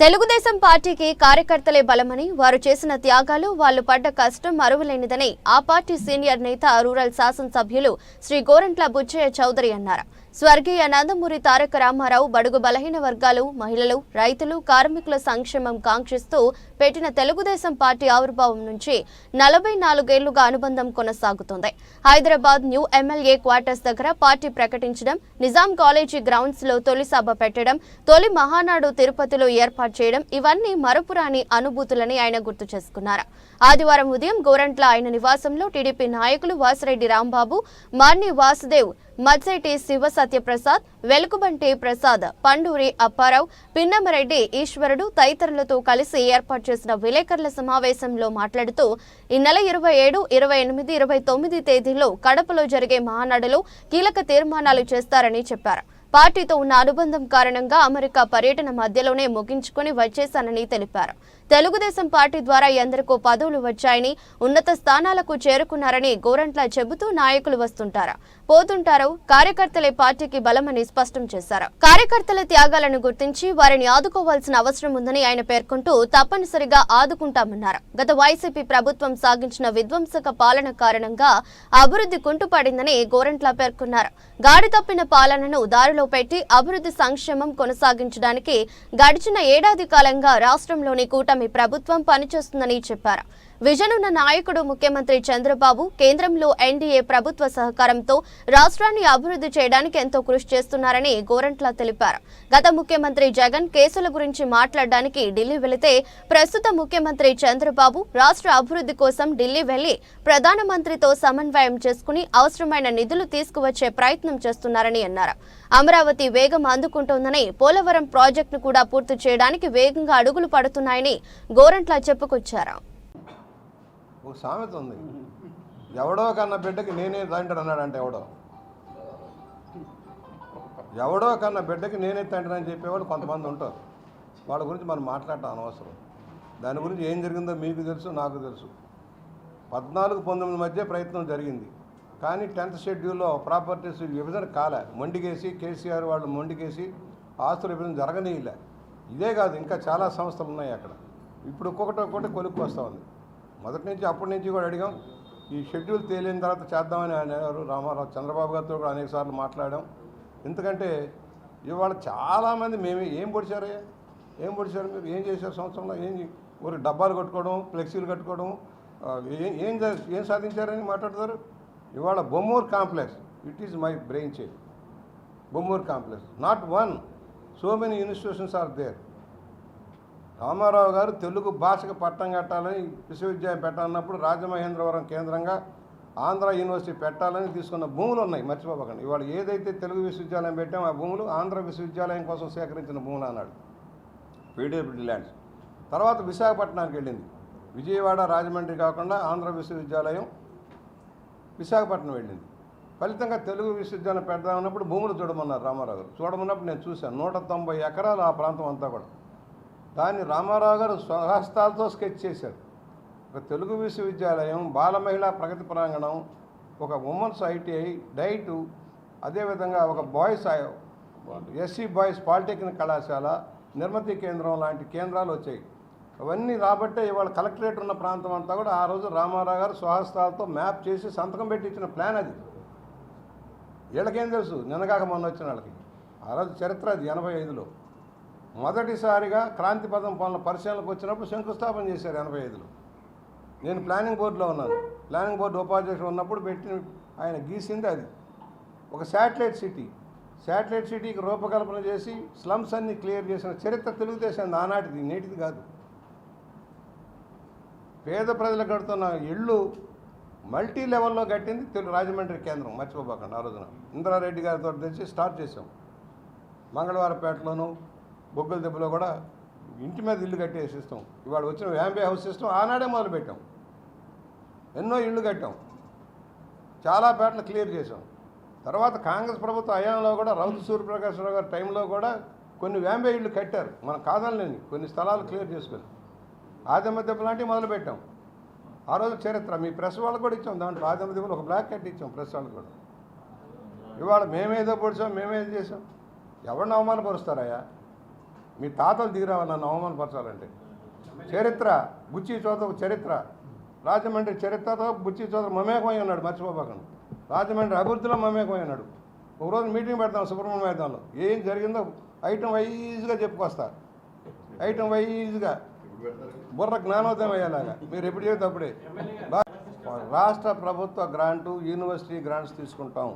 తెలుగుదేశం పార్టీకి కార్యకర్తలే బలమని వారు చేసిన త్యాగాలు వాళ్ళు పడ్డ కష్టం మరువలేనిదని ఆ పార్టీ సీనియర్ నేత రూరల్ శాసనసభ్యులు శ్రీ గోరంట్ల బుచ్చయ్య చౌదరి అన్నారు. స్వర్గీయ నందమూరి తారక రామారావు బడుగు బలహీన వర్గాలు మహిళలు రైతులు కార్మికుల సంక్షేమం కాంక్షిస్తూ పెట్టిన తెలుగుదేశం పార్టీ ఆవిర్భావం నుంచి నలభై నాలుగేళ్ళుగా అనుబంధం కొనసాగుతోంది. హైదరాబాద్ న్యూ ఎమ్మెల్యే క్వార్టర్స్ దగ్గర పార్టీ ప్రకటించడం నిజాం కాలేజీ గ్రౌండ్స్లో తొలి సభ పెట్టడం తొలి మహానాడు తిరుపతిలో ఏర్పాటు చేయడం ఇవన్నీ మరపురాని అనుభూతులని ఆయన గుర్తు చేసుకున్నారు. ఆదివారం ఉదయం గోరంట్ల ఆయన నివాసంలో టీడీపీ నాయకులు వాసిరెడ్డి రాంబాబు మార్ని వాసుదేవ్ మత్సైటి శివ సత్యప్రసాద్ వెలుకుబంటి ప్రసాద్ పండూరి అప్పారావు పిన్నమరెడ్డి ఈశ్వరుడు తదితరులతో కలిసి ఏర్పాటు చేసిన విలేకరుల సమావేశంలో మాట్లాడుతూ ఈ నెల ఇరవై ఏడు ఇరవై ఎనిమిది ఇరవై తొమ్మిది తేదీల్లో కడపలో జరిగే మహానాడులో కీలక తీర్మానాలు చేస్తారని చెప్పారు. పార్టీతో ఉన్న అనుబంధం కారణంగా అమెరికా పర్యటన మధ్యలోనే ముగించుకుని వచ్చేశానని తెలిపారు. తెలుగుదేశం పార్టీ ద్వారా ఎందరికో పదవులు వచ్చాయని ఉన్నత స్థానాలకు చేరుకున్నారని గోరంట్ల చెబుతూ నాయకులు వస్తుంటారా? పోతుంటారు. కార్యకర్తలే పార్టీకి బలమని స్పష్టం చేశారు. కార్యకర్తల త్యాగాలను గుర్తించి వారిని ఆదుకోవాల్సిన అవసరం ఉందని ఆయన పేర్కొంటూ తప్పనిసరిగా ఆదుకుంటామన్నారు. గత వైసీపీ ప్రభుత్వం సాగించిన విధ్వంసక పాలన కారణంగా అభివృద్ధి కుంటుపడిందని గోరంట్ల పేర్కొన్నారు. గాడి తప్పిన పాలనను దారిలో పెట్టి అభివృద్ధి సంక్షేమం కొనసాగించడానికి గడిచిన ఏడాది కాలంగా రాష్ట్రంలోని కూటమి ప్రభుత్వం పనిచేస్తుందని చెప్పారు. విజనున్న నాయకుడు ముఖ్యమంత్రి చంద్రబాబు కేంద్రంలో ఎన్డీఏ ప్రభుత్వ సహకారంతో రాష్ట్రాన్ని అభివృద్ధి చేయడానికి ఎంతో కృషి చేస్తున్నారని గోరంట్ల తెలిపారు. గత ముఖ్యమంత్రి జగన్ కేసుల గురించి మాట్లాడడానికి ఢిల్లీ వెళితే ప్రస్తుత ముఖ్యమంత్రి చంద్రబాబు రాష్ట్ర అభివృద్ధి కోసం ఢిల్లీ వెళ్ళి ప్రధానమంత్రితో సమన్వయం చేసుకుని అవసరమైన నిధులు తీసుకువచ్చే ప్రయత్నం చేస్తున్నారని అన్నారు. అమరావతి వేగం అందుకుంటోందని పోలవరం ప్రాజెక్టును కూడా పూర్తి చేయడానికి వేగంగా అడుగులు పడుతున్నాయని గోరంట్ల చెప్పుకొచ్చారు. ఒక సామెత ఉంది. ఎవడో కన్న బిడ్డకి నేనే తండ్రి అన్నాడంటే ఎవడో? ఎవడో కన్న బిడ్డకి నేనే తండ్రి అని చెప్పేవాళ్ళు కొంతమంది ఉంటారు. వాళ్ళ గురించి మనం మాట్లాడటం అనవసరం. దాని గురించి ఏం జరిగిందో మీకు తెలుసు నాకు తెలుసు. పద్నాలుగు పంతొమ్మిది మధ్య ప్రయత్నం జరిగింది. కానీ టెన్త్ షెడ్యూల్లో ప్రాపర్టీస్ విభజన కాలే. మొండికేసి కేసీఆర్ వాళ్ళు మొండికేసి ఆస్తుల విభజన జరగనీయలే. ఇదే కాదు ఇంకా చాలా సంస్థలు ఉన్నాయి అక్కడ. ఇప్పుడు ఒక్కొక్కటి ఒక్కొక్కటి కొలుక్కు వస్తూ ఉంది. మొదటి నుంచి అప్పటి నుంచి కూడా అడిగాం. ఈ షెడ్యూల్ తేలిన తర్వాత చేద్దామని అన్నారు. అనేవారు రామారావు చంద్రబాబు గారితో కూడా అనేక సార్లు మాట్లాడాం. ఎందుకంటే ఇవాళ చాలామంది మేమే ఏం పొడిచారయ్యా ఏం పొడిచారు? మీరు ఏం చేశారు సంవత్సరంలో? ఏం చే- ఊరికి డబ్బాలు కట్టుకోవడం ఫ్లెక్సీలు కట్టుకోవడం ఏం ఏం ఏం సాధించారని మాట్లాడతారు? ఇవాళ Bommur complex it is my brain change Bommur complex. Not one. So many institutions are there. Ramarao garu Telugu భాషకు పట్టం కట్టాలని విశ్వవిద్యాలయం పెట్టాలన్నప్పుడు రాజమహేంద్రవరం కేంద్రంగా ఆంధ్ర యూనివర్సిటీ పెట్టాలని తీసుకున్న భూములు ఉన్నాయి. మర్చిపోకండి. ఇవాళ ఏదైతే తెలుగు విశ్వవిద్యాలయం పెట్టామో ఆ భూములు ఆంధ్ర విశ్వవిద్యాలయం కోసం సేకరించిన భూములు అన్నాడు. పీడబ్ల్యూడి ల్యాండ్స్ తర్వాత విశాఖపట్నానికి వెళ్ళింది. విజయవాడ రాజమండ్రి కాకుండా ఆంధ్ర విశ్వవిద్యాలయం విశాఖపట్నం వెళ్ళింది. ఫలితంగా తెలుగు విశ్వవిద్యాలయం పెడదామన్నప్పుడు భూములు చూడమన్నారు రామారావు గారు. చూడమన్నప్పుడు నేను చూశాను. నూట తొంభై ఎకరాలు ఆ ప్రాంతం అంతా కూడా. దాన్ని రామారావు గారు స్వహస్తాలతో స్కెచ్ చేశారు. ఒక తెలుగు విశ్వవిద్యాలయం బాల మహిళా ప్రగతి ప్రాంగణం ఒక ఉమెన్స్ ఐటీఐ డైటు అదేవిధంగా ఒక బాయ్స్ ఎస్సీ బాయ్స్ పాలిటెక్నిక్ కళాశాల నిర్మతి కేంద్రం లాంటి కేంద్రాలు వచ్చాయి. అవన్నీ రాబట్టే ఇవాళ కలెక్టరేట్ ఉన్న ప్రాంతం అంతా కూడా ఆ రోజు రామారావు గారు స్వహస్తాలతో మ్యాప్ చేసి సంతకం పెట్టి ఇచ్చిన ప్లాన్ అది. వీళ్ళకేం తెలుసు? నిన్నగాక మొన్న వచ్చిన వాళ్ళకి. ఆ రోజు చరిత్ర అది ఎనభై ఐదులో. మొదటిసారిగా క్రాంతి పదం పనుల పరిశీలనకు వచ్చినప్పుడు శంకుస్థాపన చేశారు ఎనభై ఐదులో నేను ప్లానింగ్ బోర్డులో ఉన్నాను. ప్లానింగ్ బోర్డు ఉపాధ్యక్షుడు ఉన్నప్పుడు పెట్టిన ఆయన గీసింది అది. ఒక శాటిలైట్ సిటీ. శాటిలైట్ సిటీకి రూపకల్పన చేసి స్లమ్స్ అన్ని క్లియర్ చేసిన చరిత్ర తెలుగుదేశం ఆనాటిది నేటిది కాదు. పేద ప్రజలు కడుతున్న ఇళ్ళు మల్టీ లెవెల్లో కట్టింది తెలుగు రాజమండ్రి కేంద్రం మర్చిపోబోకండి ఆ రోజున. ఇంద్రారెడ్డి గారితో తెచ్చి స్టార్ట్ చేసాం మంగళవారపేటలోను బొగ్గుల దెబ్బలో కూడా ఇంటి మీద ఇల్లు కట్టే సిస్టమ్ ఇవాళ వచ్చిన వ్యాంబే హౌస్ సిస్టమ్ ఆనాడే మొదలుపెట్టాం. ఎన్నో ఇళ్ళు కట్టాం. చాలా పేటలు క్లియర్ చేసాం తర్వాత కాంగ్రెస్ ప్రభుత్వ హయాంలో కూడా రౌతు సూర్యప్రకాశ్రావు గారి టైంలో కూడా కొన్ని వ్యాంబే ఇళ్ళు కట్టారు. మనం కాదనలేని కొన్ని స్థలాలు క్లియర్ చేసుకొని. ఆదిమ దెబ్బ లాంటివి మొదలుపెట్టాం. ఆ రోజు చరిత్ర. మీ ప్రెస్ వాళ్ళకు కూడా ఇచ్చాం. దాంట్లో ఆదిమ దెబ్బలు ఒక బ్లాక్ కట్ ఇచ్చాం ప్రెస్ వాళ్ళకు కూడా. ఇవాళ మేమేదో పొడిచాం మేమేది చేసాం ఎవరిని అవమానపరుస్తారయ్యా? మీ తాతలు దిగిరావాలి నన్ను అవమానపరచాలంటే చరిత్ర బుచ్చి చోదరు చరిత్ర. రాజమండ్రి చరిత్రతో బుచ్చి చోదరు మమేకమై ఉన్నాడు మర్చిపోబాకండి. రాజమండ్రి అభివృద్ధిలో మమేకమై ఉన్నాడు. ఒకరోజు మీటింగ్ పెడతాం సుబ్రహ్మణ్య మైదానంలో. ఏం జరిగిందో ఐటమ్ వైజ్గా చెప్పుకొస్తా. ఐటమ్ వైజ్గా. బుర్ర జ్ఞానోదయం అయ్యేలాగా. మీరు ఎప్పుడు చెబితే అప్పుడే. రాష్ట్ర ప్రభుత్వ గ్రాంటు యూనివర్సిటీ గ్రాంట్స్ తీసుకుంటాం.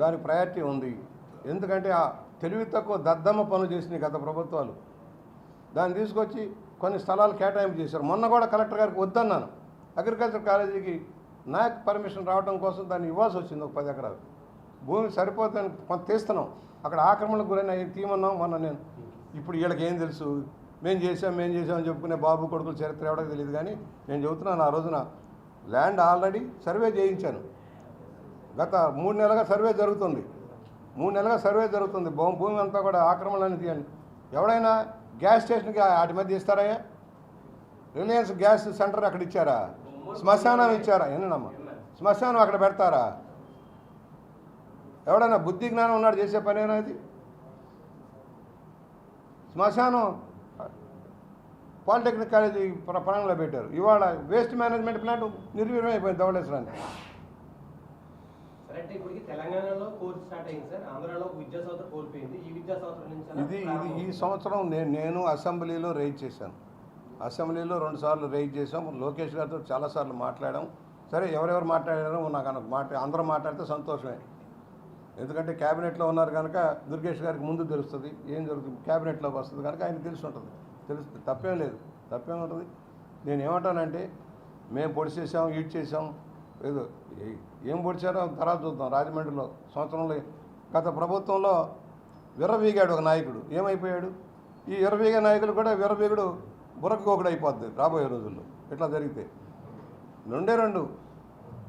దానికి ప్రయారిటీ ఉంది. ఎందుకంటే తెలివి తక్కువ దద్దమ్మ పనులు చేసినాయి గత ప్రభుత్వాలు. దాన్ని తీసుకొచ్చి కొన్ని స్థలాలు కేటాయింపు చేశారు. మొన్న కూడా కలెక్టర్ గారికి వద్దన్నాను. అగ్రికల్చర్ కాలేజీకి నాకు పర్మిషన్ రావడం కోసం దాన్ని ఇవ్వాల్సి వచ్చింది ఒక పది ఎకరాలు. భూమి సరిపోతుందని కొంత తీస్తున్నాం. అక్కడ ఆక్రమణకు గురైన తీమన్నాం తీయమన్నాం మొన్న నేను ఇప్పుడు వీళ్ళకి ఏం తెలుసు? మేము చేసాం మేము చేసామని చెప్పుకునే బాబు కొడుకుల చరిత్ర ఎవడో తెలియదు కానీ నేను చెబుతున్నాను ఆ రోజున ల్యాండ్ ఆల్రెడీ సర్వే చేయించాను. గత మూడు నెలలుగా సర్వే జరుగుతుంది. మూడు నెలలుగా సర్వే జరుగుతుంది. భూమి భూమి అంతా కూడా ఆక్రమణ తీయండి. ఎవడైనా గ్యాస్ స్టేషన్కి వాటి మధ్య ఇస్తారా రిలయన్స్ గ్యాస్ సెంటర్ అక్కడ ఇచ్చారా? శ్మశానం ఇచ్చారా? ఏనమ్మా శ్మశానం అక్కడ పెడతారా? ఎవడైనా బుద్ధి జ్ఞానం ఉన్నాడు చేసే పనేనా ఇది? శ్మశానం పాలిటెక్నిక్ కాలేజీ ప్రాణంలో పెట్టారు. ఇవాళ వేస్ట్ మేనేజ్మెంట్ ప్లాంట్ నిర్వీర్యం అయిపోయింది ధవళేశ్వరానికి అంటే ఇప్పటికి తెలంగాణలో కోర్సు స్టార్ట్ అయింది సార్. ఆంధ్రాలో ఒక విద్యా సంవత్సరం కోల్పోయింది. ఈ విద్యా సంవత్సరం నుంచి అలా ఇది ఇది ఈ. సంవత్సరం నేను నేను అసెంబ్లీలో రైజ్ చేశాను. అసెంబ్లీలో రెండుసార్లు రైజ్ చేసాం లోకేష్ గారితో చాలాసార్లు మాట్లాడాం. సరే ఎవరెవరు మాట్లాడారో నాకు మాట అందరూ మాట్లాడితే సంతోషమే. ఎందుకంటే క్యాబినెట్లో ఉన్నారు కనుక దుర్గేష్ గారికి ముందు తెలుస్తుంది. ఏం జరుగుతుంది? క్యాబినెట్లోకి వస్తుంది కనుక ఆయన తెలిసి ఉంటుంది. తెలుస్తుంది. తప్పేం లేదు. తప్పేం ఉంటుంది? నేను ఏమంటానంటే మేము పొడి చేసాం ఈడ్ చేసాం ఏదో ఏం పొడిచారో తర్వాత చూద్దాం. రాజమండ్రిలో సంవత్సరంలో గత ప్రభుత్వంలో విర్రవీగాడు ఒక నాయకుడు. ఏమైపోయాడు? ఈ విర్రవీగ నాయకులు కూడా విర్రవీగుడు బుర్రకోకుడు అయిపోద్ది రాబోయే రోజుల్లో. ఇట్లా జరిగితే? రెండే రెండు.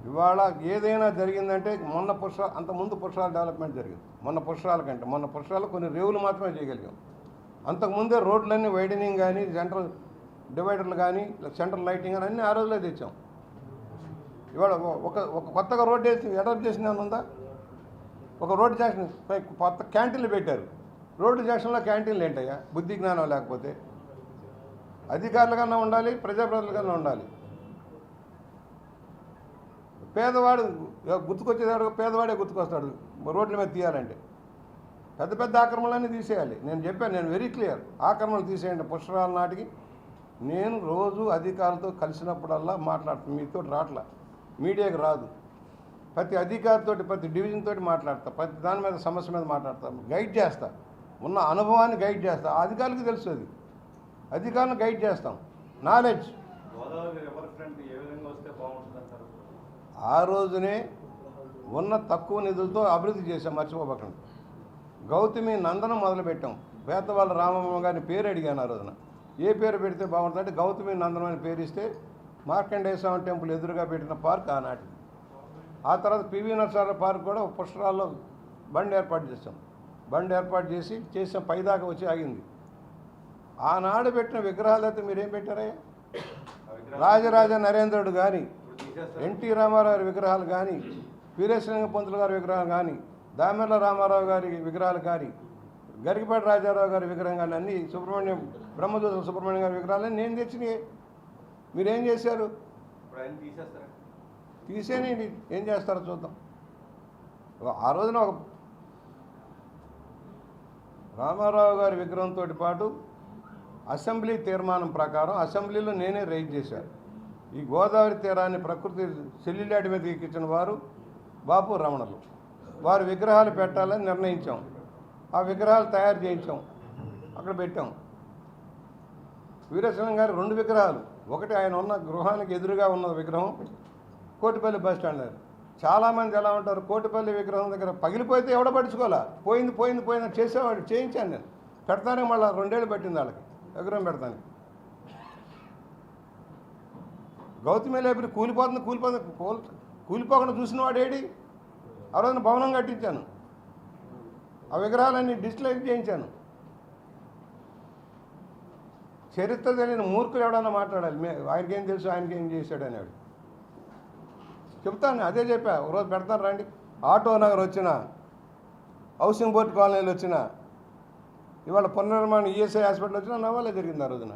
ఇవాళ ఏదైనా జరిగిందంటే మొన్న పుష్ప అంత ముందు పుష్పాల డెవలప్మెంట్ జరిగింది. మొన్న పుష్పాల కంటే మొన్న పుష్పాలు కొన్ని రేవులు మాత్రమే చేయగలిగాం. అంతకుముందే రోడ్లన్నీ వైడనింగ్ కానీ సెంట్రల్ డివైడర్లు కానీ సెంట్రల్ లైటింగ్ కానీ అన్నీ ఆ రోజులే తెచ్చాం. ఇవాళ ఒక ఒక కొత్తగా రోడ్డు వేసి ఎడప్ చేసిన ఉందా? ఒక రోడ్డు జంక్షన్ కొత్త క్యాంటీన్లు పెట్టారు. రోడ్డు జంక్షన్లో క్యాంటీన్లు ఏంటయ్యా? బుద్ధి జ్ఞానం లేకపోతే అధికారులుగానే కన్నా ఉండాలి ప్రజాప్రతినిధులుగానే ఉండాలి. పేదవాడు గుర్తుకొచ్చేదాడు పేదవాడే గుర్తుకొస్తాడు. రోడ్ల మీద తీయాలంటే. పెద్ద పెద్ద ఆక్రమణలన్నీ తీసేయాలి. నేను చెప్పాను నేను వెరీ క్లియర్ ఆక్రమణలు తీసేయండి. పుష్కరాల నాటికి నేను రోజు అధికారులతో కలిసినప్పుడల్లా మాట్లాడుతాను మీతో రాట్లా. మీడియాకి రాదు. ప్రతి అధికారితోటి ప్రతి డివిజన్ తోటి మాట్లాడతా ప్రతి దాని మీద సమస్య మీద మాట్లాడతాను గైడ్ చేస్తా. ఉన్న అనుభవాన్ని గైడ్ చేస్తా. అధికారులకు తెలుస్తుంది అధికారులను గైడ్ చేస్తాం. నాలెడ్జ్. ఆ రోజునే ఉన్న తక్కువ నిధులతో అభివృద్ధి చేశాం మర్చిపోబకండి. గౌతమి నందనం మొదలుపెట్టాం. పేదవాళ్ళ రామమ్మ గారిని పేరు అడిగాను ఆ రోజున. ఏ పేరు పెడితే బాగుంటుందంటే గౌతమి నందనం అని పేరు ఇస్తే మార్కండేయ స్వామి టెంపుల్ ఎదురుగా పెట్టిన పార్క్ ఆనాటి. ఆ తర్వాత పివి నరసారావు పార్క్ కూడా పుష్కరాల్లో బండి ఏర్పాటు చేసాం బండి ఏర్పాటు చేసి చేసాం పైదాకా వచ్చి ఆగింది. ఆనాడు పెట్టిన విగ్రహాలు అయితే మీరేం పెట్టారయ్యా రాజరాజ నరేంద్రుడు కానీ ఎన్టీ రామారావు గారి విగ్రహాలు కానీ వీరేశలింగ పంతులు గారి విగ్రహాలు కానీ దామెర్ల రామారావు గారి విగ్రహాలు కానీ గరికపాటి రాజారావు గారి విగ్రహం కానీ అన్ని సుబ్రహ్మణ్యం బ్రహ్మదూత సుబ్రహ్మణ్యం గారి విగ్రహాలన్నీ నేను తెచ్చినాయి. మీరేం చేశారు? తీసేనేంటి ఏం చేస్తారో చూద్దాం. ఆ రోజున ఒక రామారావు గారి విగ్రహంతో పాటు అసెంబ్లీ తీర్మానం ప్రకారం అసెంబ్లీలో నేనే రైజ్ చేశాను. ఈ గోదావరి తీరాన్ని ప్రకృతి సెల్యులాటి మీద ఎక్కించిన వారు బాపు రమణలు. వారి విగ్రహాలు పెట్టాలని నిర్ణయించాం. ఆ విగ్రహాలు తయారు చేయించాం. అక్కడ పెట్టాం. వీరేశలింగం గారి రెండు విగ్రహాలు. ఒకటి ఆయన ఉన్న గృహానికి ఎదురుగా ఉన్న విగ్రహం కోటిపల్లి బస్ స్టాండ్ దగ్గర చాలామంది ఎలా ఉంటారు? కోటిపల్లి విగ్రహం దగ్గర పగిలిపోతే ఎవడ పట్టించుకోవాలా? పోయింది పోయింది పోయింది చేసేవాడు చేయించాను నేను. పెడతానే మళ్ళీ రెండేళ్ళు పట్టింది వాళ్ళకి విగ్రహం పెడతాను గౌతమి లైబ్రరీ కూలిపోతుంది కూలిపోతుంది కూల్ కూలిపోకుండా చూసిన వాడేడి ఆ రోజున భవనం కట్టించాను. ఆ విగ్రహాలన్నీ డిజిటలైజ్ చేయించాను. చరిత్ర తెలియని మూర్ఖులు ఎవడన్నా మాట్లాడాలి? ఆయనకి ఆయనకేం తెలుసు? ఆయనకేం చేశాడు అనేవాడు చెప్తాను అదే చెప్పా. ఒకరోజు పెడతాను రండి. ఆటో నగర్ వచ్చిన హౌసింగ్ బోర్డ్ కాలనీలు వచ్చిన ఇవాళ పునర్నిర్మాణం ఈఎస్ఐ హాస్పిటల్ వచ్చినా నవ్వాలే జరిగింది ఆ రోజున.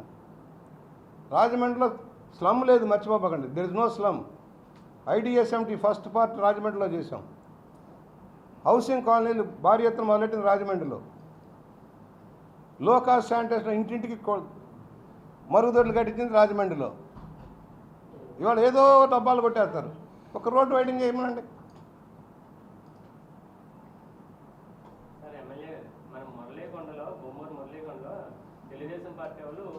రాజమండ్రిలో స్లమ్ లేదు మర్చిపోకండి. There is no slum IDSMT first part రాజమండ్రిలో చేసాం హౌసింగ్ కాలనీలు భారీ ఎత్తున మొదలెట్టింది రాజమండ్రిలో. లో కాస్ట్ శానిటేషన్ ఇంటింటికి మరుగుదొడ్లు కట్టించింది రాజమండ్రిలో. ఇవాళ ఏదో డబ్బాలు కొట్టేస్తారు. ఒక రోడ్డు వైడింగ్ చేయమనండి.